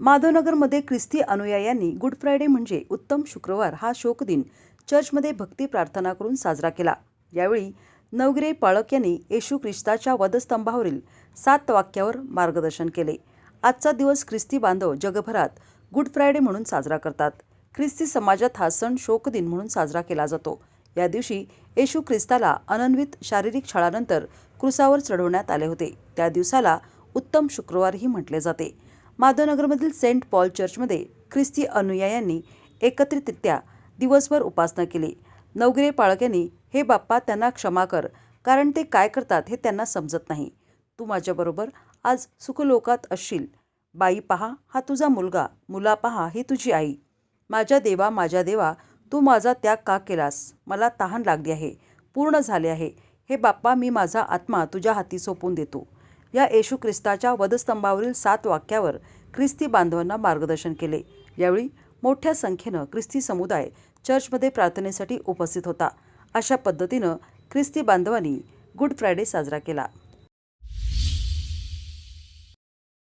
माधवनगरमध्ये ख्रिस्ती अनुयायांनी good Friday म्हणजे उत्तम शुक्रवार हा शोकदिन चर्चमध्ये भक्ती प्रार्थना करून साजरा केला. यावेळी नवगिरे पाळक यांनी येशू ख्रिस्ताच्या वधस्तंभावरील सात वाक्यावर मार्गदर्शन केले. आजचा दिवस ख्रिस्ती बांधव जगभरात गुड फ्रायडे म्हणून साजरा करतात. ख्रिस्ती समाजात हा सण शोकदिन म्हणून साजरा केला जातो. या दिवशी येशू ख्रिस्ताला अनन्वित शारीरिक छळानंतर क्रुसावर चढवण्यात आले होते. त्या दिवसाला उत्तम शुक्रवारही म्हटले जाते. माधवनगरमधील सेंट पॉल चर्चमध्ये ख्रिस्ती अनुयायांनी एकत्रितरित्या दिवसभर उपासना केली. नवगिरे पाळक्यांनी हे बाप्पा त्यांना क्षमा कर कारण ते काय करतात हे त्यांना समजत नाही. तू माझ्याबरोबर आज सुखलोकात असशील. बाई पहा हा तुझा मुलगा. मुला पहा ही तुझी आई. माझ्या देवा माझ्या देवा तू माझा त्याग का केलास? मला तहान लागली आहे. पूर्ण झाले आहे. हे बाप्पा मी माझा आत्मा तुझ्या हाती सोपून देतो. या येशू ख्रिस्ताच्या वधस्तंभावरील सात वाक्यावर ख्रिस्ती बांधवांना मार्गदर्शन केले. यावेळी मोठ्या संख्येनं ख्रिस्ती समुदाय चर्चमध्ये प्रार्थनेसाठी उपस्थित होता. अशा पद्धतीनं ख्रिस्ती बांधवांनी गुड फ्रायडे साजरा केला.